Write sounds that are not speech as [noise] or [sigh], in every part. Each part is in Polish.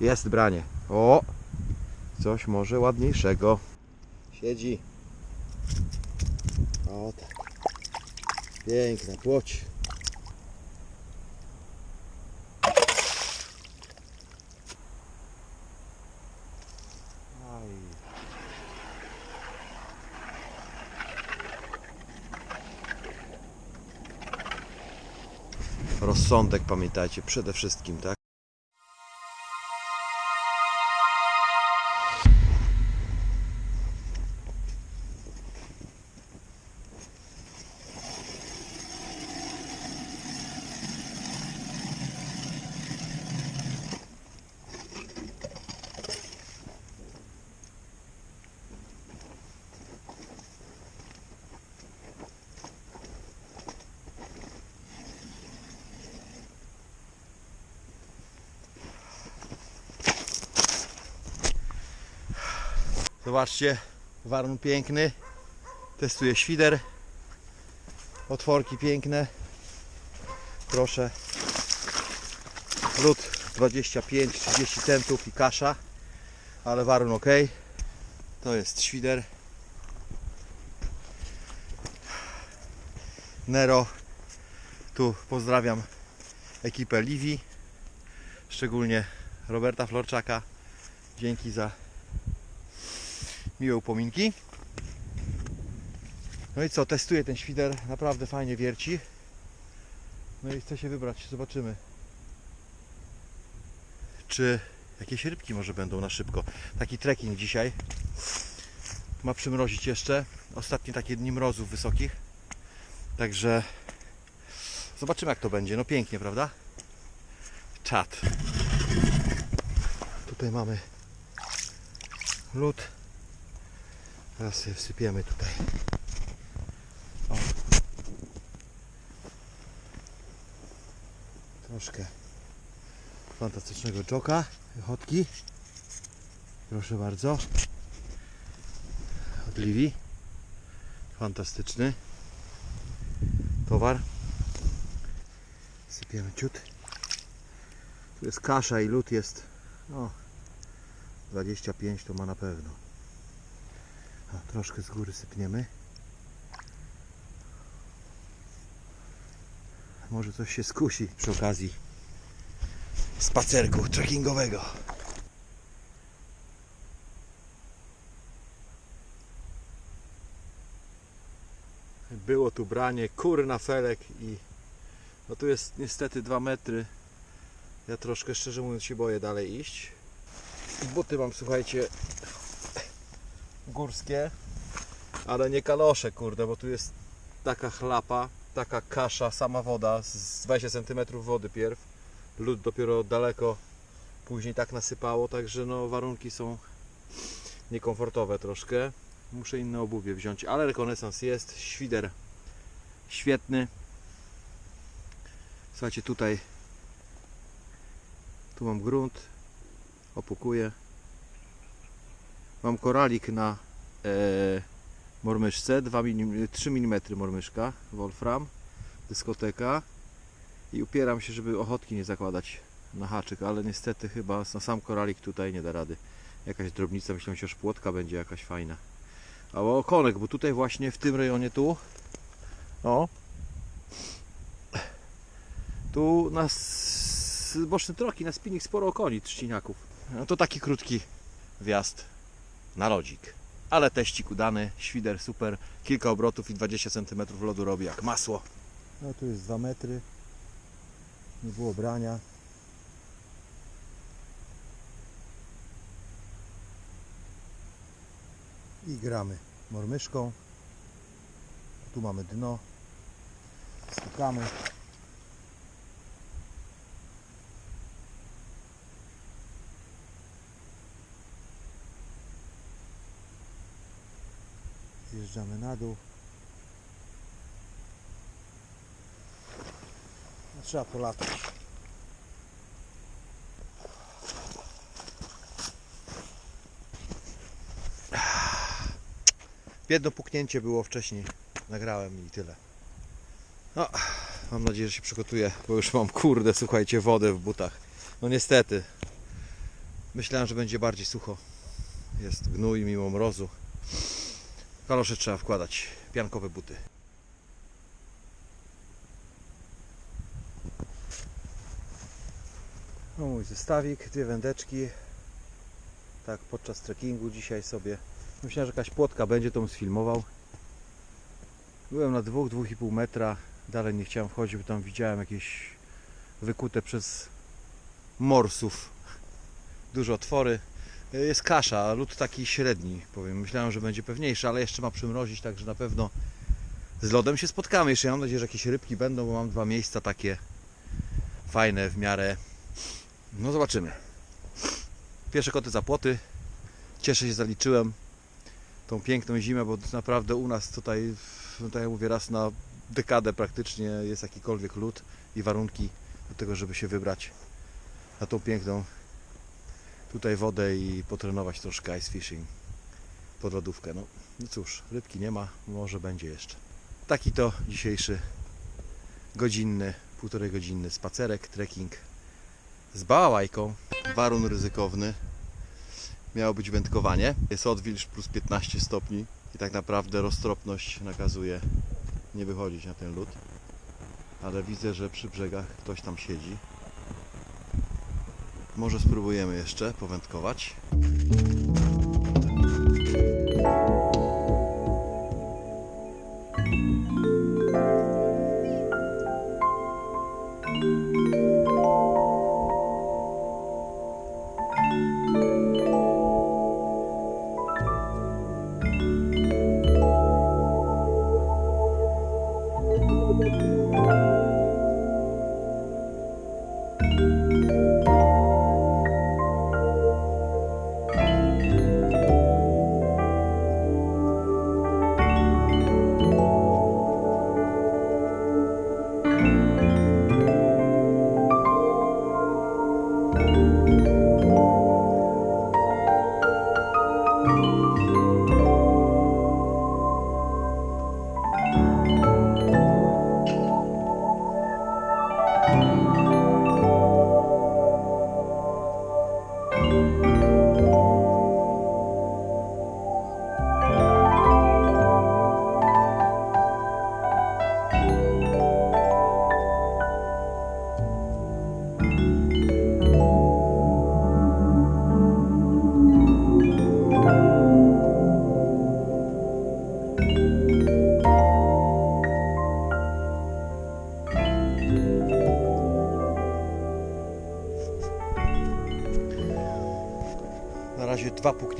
Jest branie. O! Coś może ładniejszego. Siedzi. O tak. Piękna płoć. Rozsądek pamiętajcie przede wszystkim, tak? Zobaczcie, warun piękny. Testuję świder. Otworki piękne. Proszę. Lód 25-30 centów i kasza. Ale warun ok. To jest świder. Nero. Tu pozdrawiam ekipę Livi. Szczególnie Roberta Florczaka. Dzięki za miłe upominki. No i co, testuję ten świder, naprawdę fajnie wierci. No i chcę się wybrać, zobaczymy. Czy jakieś rybki może będą na szybko. Taki trekking dzisiaj. Ma przymrozić jeszcze. Ostatnie takie dni mrozów wysokich. Także zobaczymy jak to będzie. No pięknie, prawda? Czad. Tutaj mamy lód. Teraz sobie wsypiemy tutaj. O. Troszkę fantastycznego czoka, ochotki. Proszę bardzo. Od Livi. Fantastyczny towar. Sypiemy ciut. Tu jest kasza i lód jest no, 25 to ma na pewno. A, troszkę z góry sypniemy. Może coś się skusi przy okazji spacerku trekkingowego. Było tu branie kur na felek i no tu jest niestety 2 metry. Ja troszkę szczerze mówiąc się boję dalej iść. Buty mam słuchajcie górskie, ale nie kalosze, kurde, bo tu jest taka chlapa, taka kasza, sama woda, z 20 cm wody pierw, lód dopiero daleko później tak nasypało, także no warunki są niekomfortowe troszkę. Muszę inne obuwie wziąć, ale rekonesans jest, świder świetny. Słuchajcie, tutaj tu mam grunt, opukuję. Mam koralik na e, mormyszce, 2 mm, 3 mm mormyszka, Wolfram, dyskoteka i upieram się, żeby ochotki nie zakładać na haczyk, ale niestety chyba na sam koralik tutaj nie da rady. Jakaś drobnica, się, że płotka będzie jakaś fajna. Albo okonek, bo tutaj właśnie w tym rejonie tu, o, tu na boczne troki, na spinning sporo okoni trzciniaków. No to taki krótki wjazd na lodzik. Ale teścik udany, świder super, kilka obrotów i 20 cm lodu robi jak masło. No tu jest 2 metry, nie było brania. I gramy mormyszką. Tu mamy dno. Stukamy. Zjeżdżamy na dół. No, Trzeba polatać. Jedno puknięcie było wcześniej. Nagrałem i tyle. No, mam nadzieję, że się przygotuję, bo już mam kurde, słuchajcie, wodę w butach. No niestety. Myślałem, że będzie bardziej sucho. Jest gnój mimo mrozu. Kalosze trzeba wkładać. Piankowe buty. No mój zestawik, dwie wędeczki. Tak, podczas trekkingu dzisiaj sobie. Myślałem, że jakaś płotka będzie, to sfilmował. Byłem na 2-2,5 metra. Dalej nie chciałem wchodzić, bo tam widziałem jakieś wykute przez morsów duże otwory. Jest kasza, lód taki średni, powiem. Myślałem, że będzie pewniejszy, ale jeszcze ma przymrozić, także na pewno z lodem się spotkamy. Jeszcze mam nadzieję, że jakieś rybki będą, bo mam dwa miejsca takie fajne w miarę. No zobaczymy. Pierwsze koty za płoty. Cieszę się, zaliczyłem tą piękną zimę, bo naprawdę u nas tutaj, no tak jak mówię, raz na dekadę praktycznie jest jakikolwiek lód i warunki do tego, żeby się wybrać na tą piękną tutaj wodę i potrenować troszkę ice fishing pod lodówkę. No, no cóż, rybki nie ma, może będzie jeszcze. Taki to dzisiejszy godzinny, półtorej godzinny spacerek, trekking z bałałajką. Warun ryzykowny. Miało być wędkowanie. Jest odwilż plus 15 stopni i tak naprawdę roztropność nakazuje nie wychodzić na ten lód. Ale widzę, że przy brzegach ktoś tam siedzi. Może spróbujemy jeszcze powędkować.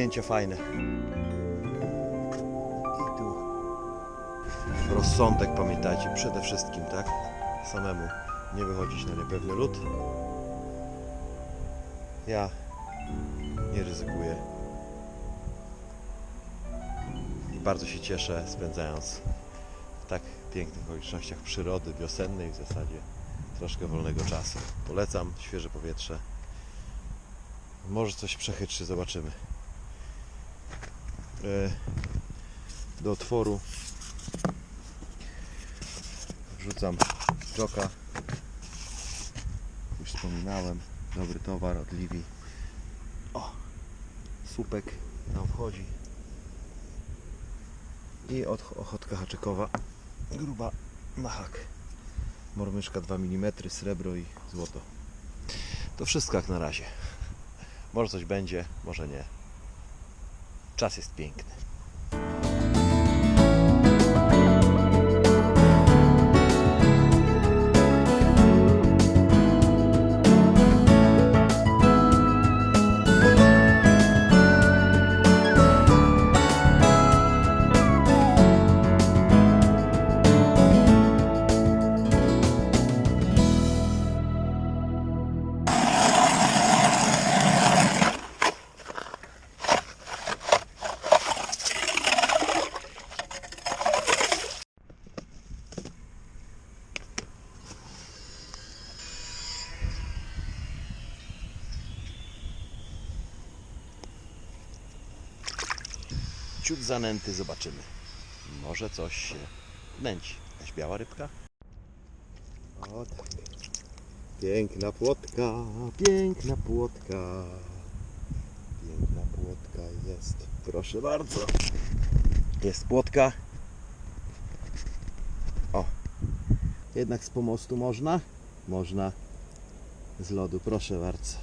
Dwa puknięcia fajne. I tu rozsądek pamiętajcie przede wszystkim, tak? Samemu nie wychodzić na niepewny lód. Ja nie ryzykuję. I bardzo się cieszę spędzając w tak pięknych okolicznościach przyrody wiosennej w zasadzie troszkę wolnego czasu. Polecam świeże powietrze. Może coś przechytrzy, zobaczymy. E, Do otworu wrzucam joka. Już wspominałem. Dobry towar od Livi. O! Słupek tam wchodzi. I od ochotka haczykowa. Gruba na hak. Mormyszka 2 mm, srebro i złoto. To wszystko jak na razie. Może coś będzie, może nie. Czas jest piękny. Ciut zanęty, zobaczymy. Może coś się nęci. Jakaś biała rybka? O tak. Piękna płotka, piękna płotka. Płotka jest. Proszę bardzo. Jest płotka. O. Jednak z pomostu można? Można. Z lodu, proszę bardzo.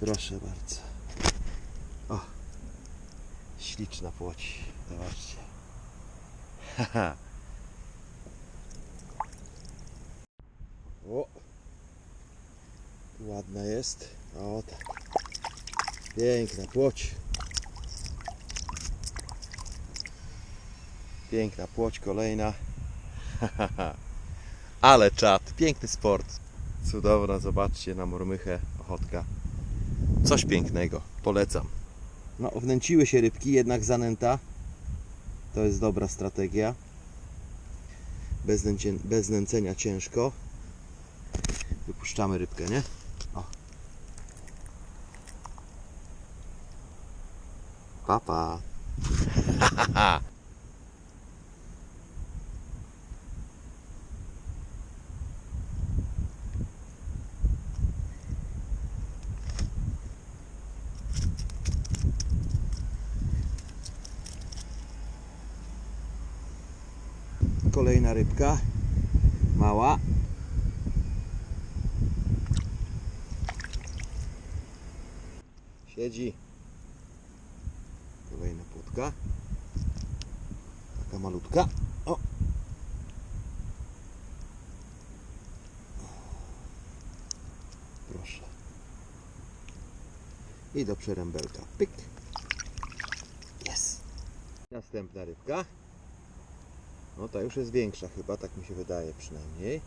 Proszę bardzo. Śliczna płoć. Zobaczcie. Haha. [laughs] O. Ładna jest. O tak. Piękna płoć. Piękna płoć kolejna. [laughs] Ale czad, piękny sport. Cudowna, zobaczcie na mormychę, ochotka. Coś pięknego, polecam. No, wnęciły się rybki, jednak zanęta. To jest dobra strategia. Bez, nęcie, bez nęcenia ciężko. Wypuszczamy rybkę, nie? O. Papa. [laughs] Rybka. Mała. Siedzi. Kolejna płotka. Taka malutka. O! Proszę. I do przerębelka. Pyk. Jest. Następna rybka. No ta już jest większa chyba, tak mi się wydaje przynajmniej.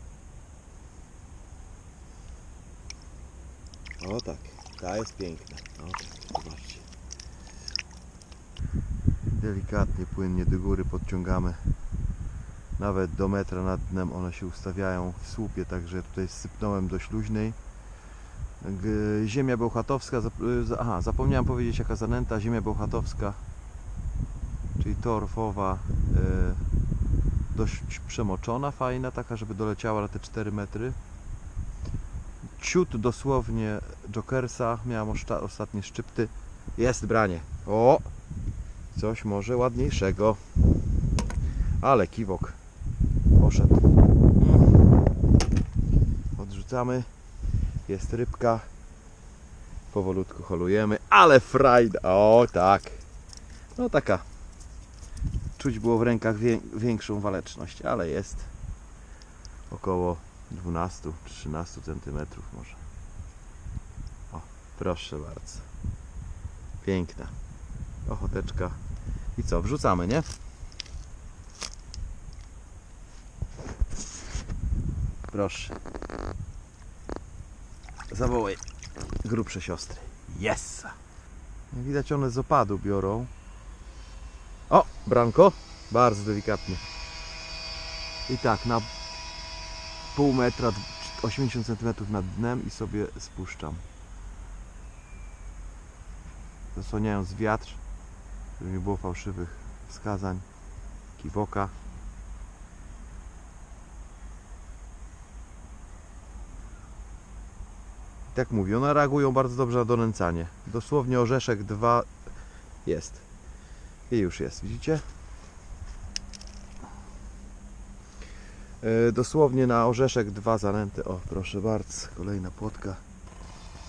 O tak, ta jest piękna. O tak, zobaczcie. Delikatnie, płynnie do góry podciągamy. Nawet do metra nad dnem one się ustawiają w słupie, także tutaj sypnąłem dość luźnej. G- Ziemia bełchatowska, y, aha, zapomniałem powiedzieć jaka zanęta, ziemia bełchatowska, czyli torfowa, y, dość przemoczona, fajna, taka, żeby doleciała na te 4 metry. Ciut dosłownie Jokersa, miałem ostatnie szczypty. Jest branie. O! Coś może ładniejszego. Ale kiwok poszedł. Mm. Odrzucamy. Jest rybka. Powolutku holujemy. Ale frajda! O tak! No taka czuć było w rękach wię- większą waleczność, ale jest około 12-13 cm może. O, proszę bardzo. Piękna. Ochoteczka. I co, wrzucamy, nie? Proszę. Zawołaj grubsze siostry. Yes! Widać one z opadu biorą. Branko. Bardzo delikatnie. I tak, na pół metra, 80 cm nad dnem i sobie spuszczam. Zasłaniając wiatr, żeby nie było fałszywych wskazań, kiwoka. Tak mówię, one reagują bardzo dobrze na donęcanie. Dosłownie orzeszek 2 jest. I już jest, widzicie? E, Dosłownie na orzeszek dwa zanęty. O, proszę bardzo, kolejna płotka.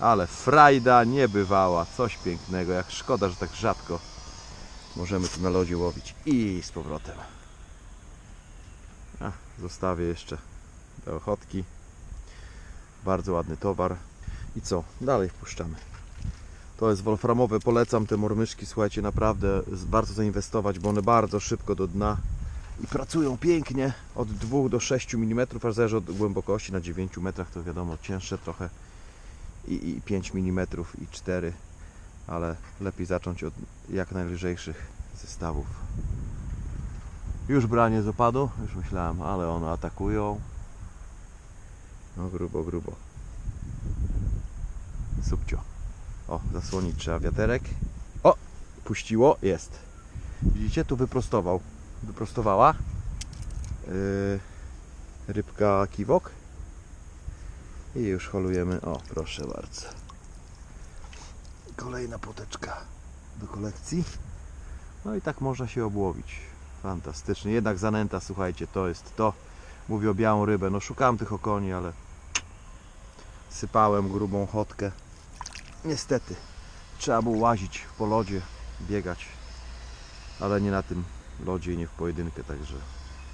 Ale frajda nie bywała. Coś pięknego. Jak szkoda, że tak rzadko możemy tu na lodzie łowić. I z powrotem. A, zostawię jeszcze do ochotki. Bardzo ładny towar. I co? Dalej wpuszczamy. To jest wolframowe, polecam te mormyszki, słuchajcie, naprawdę warto zainwestować, bo one bardzo szybko do dna i pracują pięknie od 2 do 6 mm, aż zależy od głębokości, na 9 metrach to wiadomo cięższe trochę i, i 5 mm i 4, ale lepiej zacząć od jak najlżejszych zestawów. Już branie z opadu, już myślałem, ale one atakują. No grubo, grubo. Subcio. O, zasłonić trzeba wiaterek. O, puściło, jest. Widzicie, tu wyprostował. Wyprostowała. Yy, rybka kiwok. I już holujemy. O, proszę bardzo. Kolejna poteczka do kolekcji. No i tak można się obłowić. Fantastycznie. Jednak zanęta, słuchajcie, to jest to. Mówię o białą rybę. No szukałem tych okoni, ale sypałem grubą chotkę. Niestety. Trzeba było łazić po lodzie, biegać. Ale nie na tym lodzie i nie w pojedynkę, także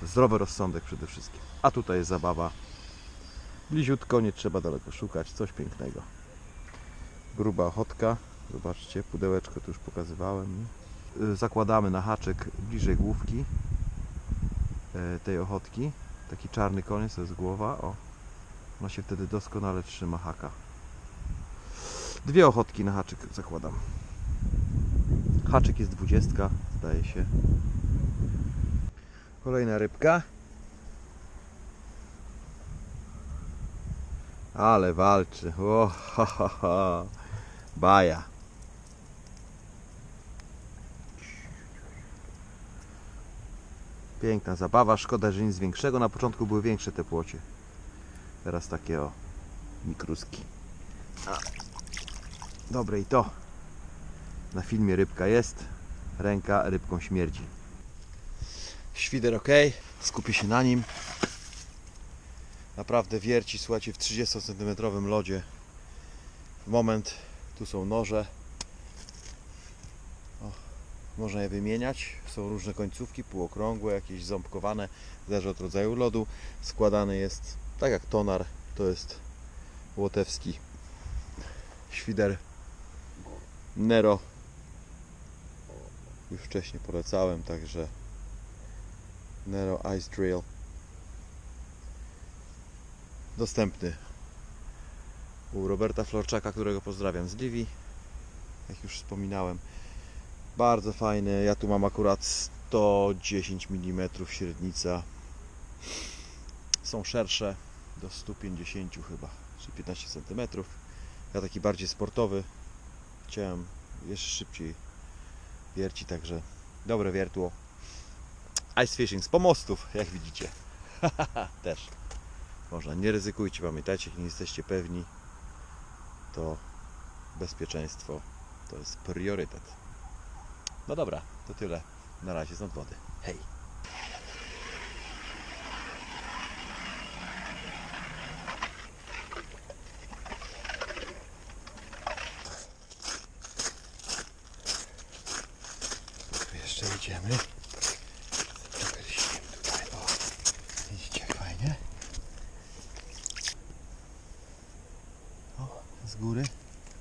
zdrowy rozsądek przede wszystkim. A tutaj jest zabawa. Bliziutko, nie trzeba daleko szukać. Coś pięknego. Gruba ochotka. Zobaczcie, pudełeczko tu już pokazywałem. Zakładamy na haczyk bliżej główki e, tej ochotki. Taki czarny koniec, to jest głowa. O, ona się wtedy doskonale trzyma haka. Dwie ochotki na haczyk zakładam. Haczyk jest 20, zdaje się. Kolejna rybka. Ale walczy. O, ha, ha, ha. Baja. Piękna zabawa. Szkoda, że nic większego. Na początku były większe te płocie. Teraz takie o mikruski. Dobre i to. Na filmie rybka jest. Ręka rybką śmierdzi. Świder ok. Skupię się na nim. Naprawdę wierci, słuchajcie, w 30 cm lodzie. Moment, tu są noże. O, można je wymieniać. Są różne końcówki, półokrągłe, jakieś ząbkowane. Zależy od rodzaju lodu. Składany jest tak jak tonar. To jest łotewski świder Nero. Już wcześniej polecałem, także Nero Ice Drill dostępny u Roberta Florczaka, którego pozdrawiam z Livi. Jak już wspominałem, bardzo fajny. Ja tu mam akurat 110 mm średnica. Są szersze do 150 chyba, czy 15 cm. Ja taki bardziej sportowy. Chciałem jeszcze szybciej wierci, także dobre wiertło. Ice fishing z pomostów, jak widzicie. [laughs] Też. Można, nie ryzykujcie, pamiętajcie, nie jesteście pewni, to bezpieczeństwo to jest priorytet. No dobra, to tyle. Na razie z nadwody. Hej! Idziemy. Zaprosimy tutaj. O, widzicie, fajnie. O, z góry.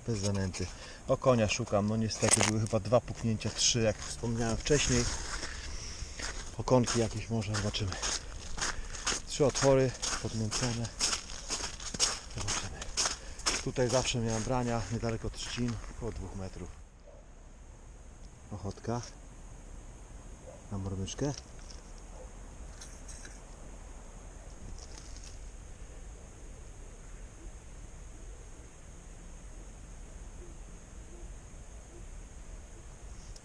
Bez zanęty. O konia szukam. No niestety były chyba dwa puknięcia, trzy, jak wspomniałem wcześniej. Okonki jakieś może zobaczymy. Trzy otwory podmęcone. Zobaczymy. Tutaj zawsze miałem brania niedaleko trzcin, około dwóch metrów. Ochotka na mormyszkę.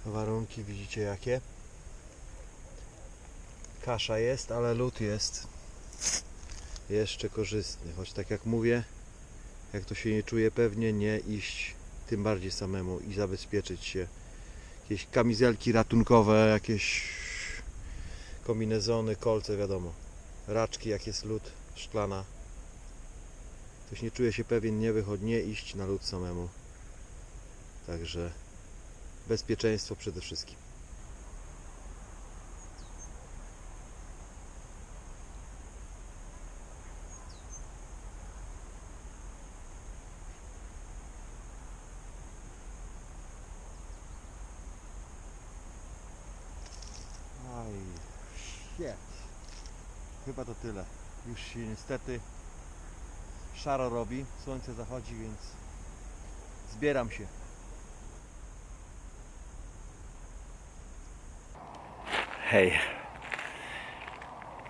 Warunki widzicie jakie. Kasza jest, ale lód jest jeszcze korzystny. Choć tak jak mówię, jak to się nie czuje pewnie, nie iść tym bardziej samemu i zabezpieczyć się. Jakieś kamizelki ratunkowe, jakieś kombinezony, kolce, wiadomo. Raczki, jak jest lód, szklana. Ktoś nie czuje się pewien, nie wychodź, nie iść na lód samemu. Także bezpieczeństwo przede wszystkim. Shit. Chyba to tyle. Już się niestety szaro robi, słońce zachodzi, więc zbieram się. Hej.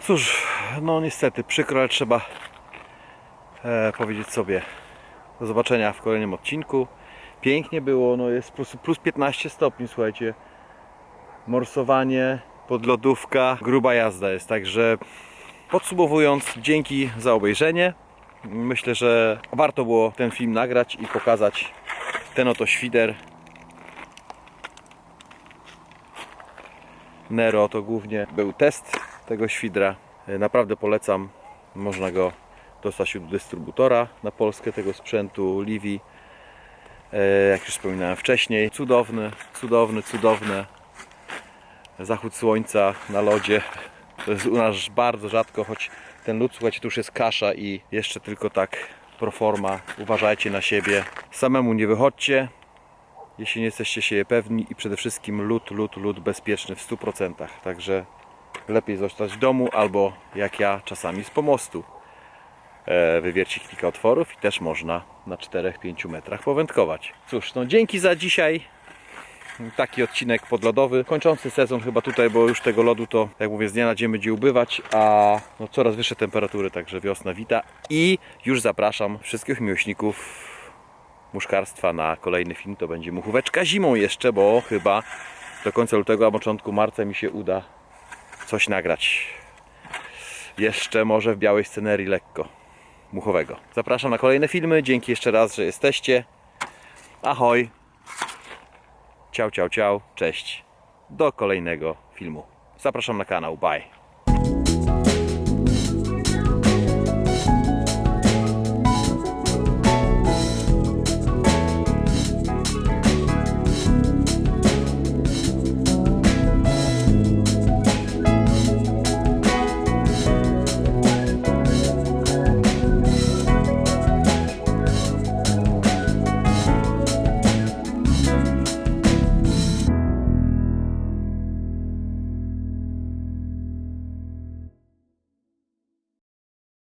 Cóż, no niestety, przykro, ale trzeba e, powiedzieć sobie do zobaczenia w kolejnym odcinku. Pięknie było, no jest po prostu plus 15 stopni, słuchajcie. Morsowanie, podlodówka, gruba jazda jest, także podsumowując, dzięki za obejrzenie. Myślę, że warto było ten film nagrać i pokazać Ten oto świder Nero to głównie był test tego świdra. Naprawdę polecam. Można go dostać od dystrybutora na Polskę tego sprzętu Livi. E, Jak już wspominałem wcześniej, cudowny, cudowny, cudowny zachód słońca na lodzie. To jest u nas bardzo rzadko, choć ten lód, słuchajcie, tu już jest kasza i jeszcze tylko tak pro forma. Uważajcie na siebie. Samemu nie wychodźcie, jeśli nie jesteście siebie pewni i przede wszystkim lód, lód, lód bezpieczny w 100%. Także lepiej zostać w domu albo jak ja czasami z pomostu. E, wywiercić kilka otworów i też można na 4-5 metrach powędkować. Cóż, no dzięki za dzisiaj. Taki odcinek podlodowy, kończący sezon chyba tutaj, bo już tego lodu to, jak mówię, z dnia na dzień będzie ubywać, a no, coraz wyższe temperatury, także wiosna wita i już zapraszam wszystkich miłośników muszkarstwa na kolejny film. To będzie muchóweczka zimą jeszcze, bo chyba do końca lutego, a początku marca mi się uda coś nagrać. Jeszcze może w białej scenerii lekko muchowego. Zapraszam na kolejne filmy. Dzięki jeszcze raz, że jesteście. Ahoj. Ciao, ciao, ciao. Cześć. Do kolejnego filmu. Zapraszam na kanał. Bye.